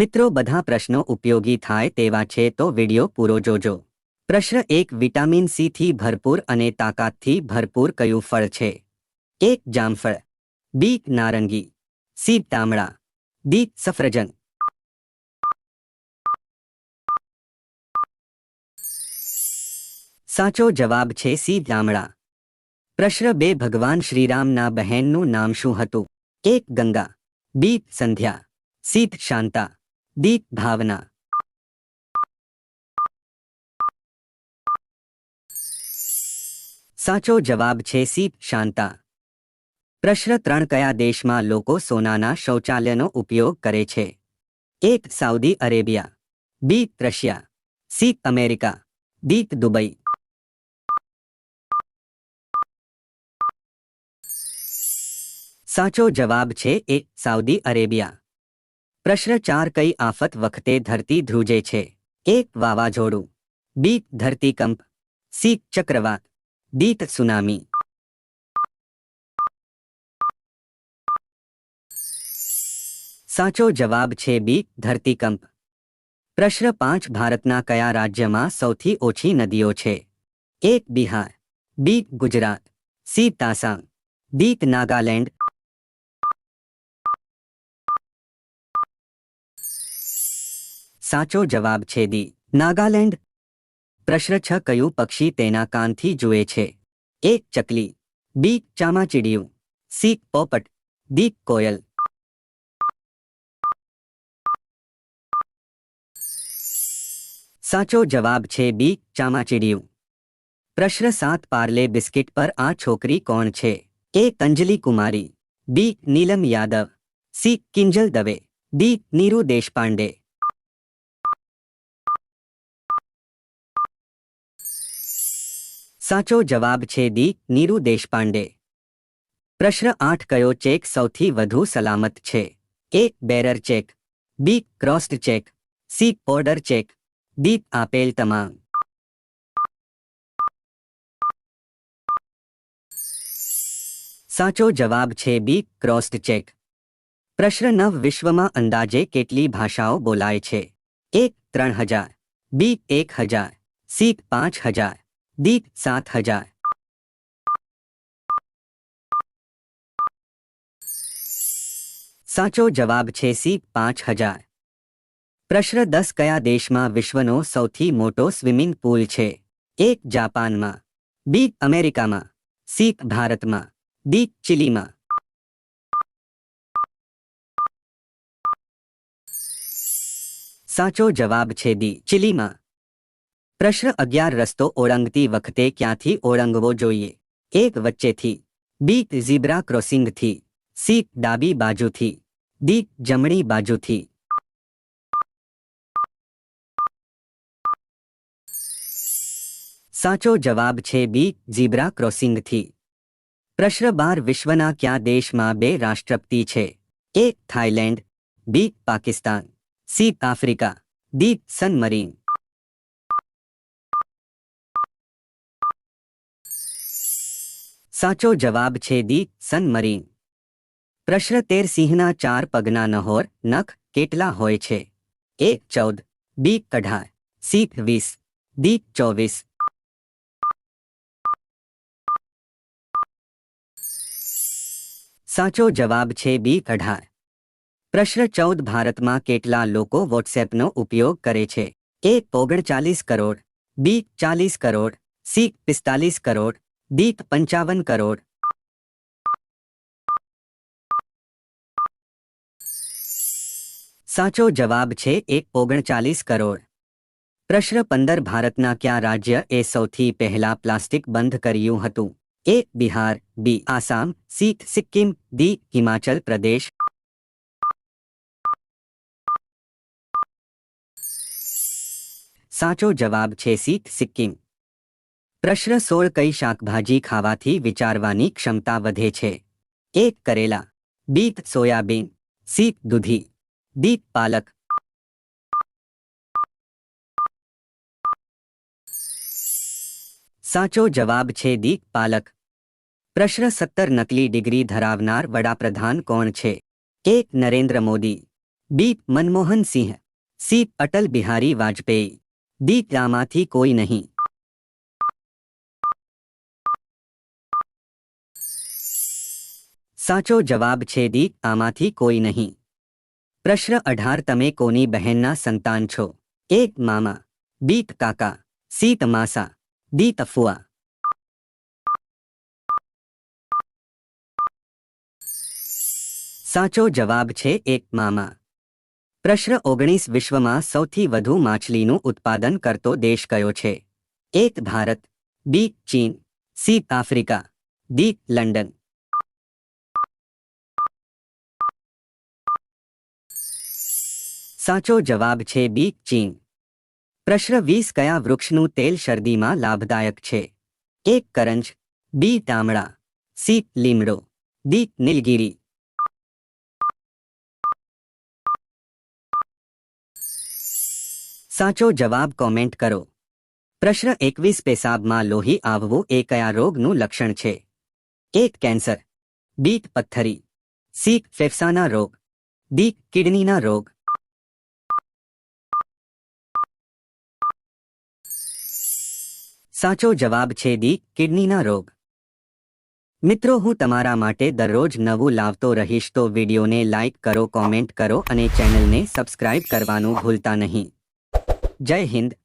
મિત્રો બધા પ્રશ્નો ઉપયોગી થાય તેવા છે તો વિડીયો પૂરો જોજો પ્રશ્ન એક વિટામિન સીથી ભરપૂર અને તાકાતથી ભરપૂર કયું ફળ છે એક જામફળ બી નારંગી સી તામડા ડી સફરજન સાચો જવાબ છે સી જામડા પ્રશ્ન બે ભગવાન શ્રીરામના બહેનનું નામ શું હતું એક ગંગા બી સંધ્યા સીત શાંતા દીપ ભાવના સાચો જવાબ છે સીપ શાંતા પ્રશ્ન ત્રણ કયા દેશમાં લોકો સોનાના શૌચાલયનો ઉપયોગ કરે છે એક Saudi Arabia B Russia C America D Dubai સાચો જવાબ છે એ સાઉદી અરેબિયા ભ્રષ્ટાચાર કઈ આફત વખતે ધરતી ધ્રુજે છે એક વાવાઝોડું બી ધરતીકંપ સી ચક્રવાત દીત સુનામી સાચો જવાબ છે બી ધરતીકંપ પ્રશ્ન પાંચ ભારતના કયા રાજ્યમાં સૌથી ઓછી નદીઓ છે એક બિહાર બી ગુજરાત સી તાસાંગ દીત નાગાલેન્ડ साचो जवाब छेदी नागालैंड प्रश्न छ कयु पक्षी तेना कान थी जुए छे एक चकली बी चामा चिड़ियू सी पोपट दीप कोयल साचो जवाब छे बी चामा चिड़ियू प्रश्न सात पार्ले बिस्किट पर आ छोकरी कौन छे A Anjali Kumari B Neelam Yadav C Kinjal Dave D Neeru Deshpande સાચો જવાબ છે દી નીરુ દેશપાંડે પ્રશ્ન આઠ કયો ચેક સૌથી વધુ સલામત છે A bearer cheque B crossed cheque C order cheque D આપેલ તમામ સાચો જવાબ છે બી ક્રોસ્ડ ચેક પ્રશ્ન નવ વિશ્વમાં અંદાજે કેટલી ભાષાઓ બોલાય છે એક ત્રણ હજાર બી એક હજાર સી પાંચ હજાર दीप सात हजार साचो जवाब छे सी पांच हजार प्रश्न दस कया देश में विश्व नो सौ मोटो स्विमिंग पूल छे एक जापान में बी अमेरिका में सी भारत में डी चिली में साचो जवाब छे दी चिली में પ્રશ્ન અગિયાર રસ્તો ઓળંગતી વખતે ક્યાંથી ઓળંગવો જોઈએ એક વચ્ચેથી બી ઝીબ્રા ક્રોસિંગથી સી ડાબી બાજુથી ડી જમણી બાજુથી સાચો જવાબ છે બી ઝીબ્રા ક્રોસિંગથી પ્રશ્ન બાર વિશ્વના ક્યાં દેશમાં બે રાષ્ટ્રપતિ છે A Thailand B Pakistan C Africa D San Marino સાચો જવાબ છે D સનમરીન પ્રશ્ન 13 સીહના ચાર પગના નહોર નખ કેટલા હોય છે A 14 B કઢા C 20 D 24 સાચો જવાબ છે B કઢા પ્રશ્ન 14 ભારતમાં કેટલા લોકો WhatsApp નો ઉપયોગ કરે છે A 39 crore B 40 crore C 45 crore दीप पंचावन करोड़ साचो जवाब छे एक ओगणचालीस करोड़ प्रश्न पंदर भारतना क्या राज्य ए सौ पहला प्लास्टिक बंद कर A Bihar B Assam C Sikkim D Himachal Pradesh साचो जवाब छे सीख सिक्किम प्रश्न सोल कई शाक भाजी खावा विचारवानी क्षमता वे छे एक करेला बीत सोयाबीन सीत दूधी दीप पालक साचो जवाब छे दीप पालक प्रश्न सत्तर नकली डिग्री धरावनार वडाप्रधान कौन छे एक Narendra Modi B Manmohan Singh C Atal Bihari Vajpayee D रामाथी कोई नहीं સાચો જવાબ છે દી આમાંથી કોઈ નહીં પ્રશ્ન અઢાર તમે કોની બહેનના સંતાન છો એક મામા બી કાકા સીત માસા દી તફુઆ સાચો જવાબ છે એક મામા પ્રશ્ન ઓગણીસ વિશ્વમાં સૌથી વધુ માછલીનું ઉત્પાદન કરતો દેશ કયો છે એક ભારત બી ચીન સી આફ્રિકા દી લંડન સાચો જવાબ છે બી ચીન પ્રશ્ન વીસ કયા વૃક્ષનું તેલ શરદીમાં લાભદાયક છે એક કરંજ બી તામડા સી લીમડો દી નીલગીરી સાચો જવાબ કોમેન્ટ કરો પ્રશ્ન એકવીસ પેશાબમાં લોહી આવવું એ કયા રોગનું લક્ષણ છે એક કેન્સર બી પથ્થરી સીક ફેફસાના રોગ દી કિડનીના રોગ સાચો જવાબ છે દી કિડનીના રોગ મિત્રો હું તમારા માટે દરરોજ નવું લાવતો રહીશ તો વિડીયોને લાઇક કરો કોમેન્ટ કરો અને ચેનલને સબસ્ક્રાઇબ કરવાનું ભૂલતા નહીં જય હિન્દ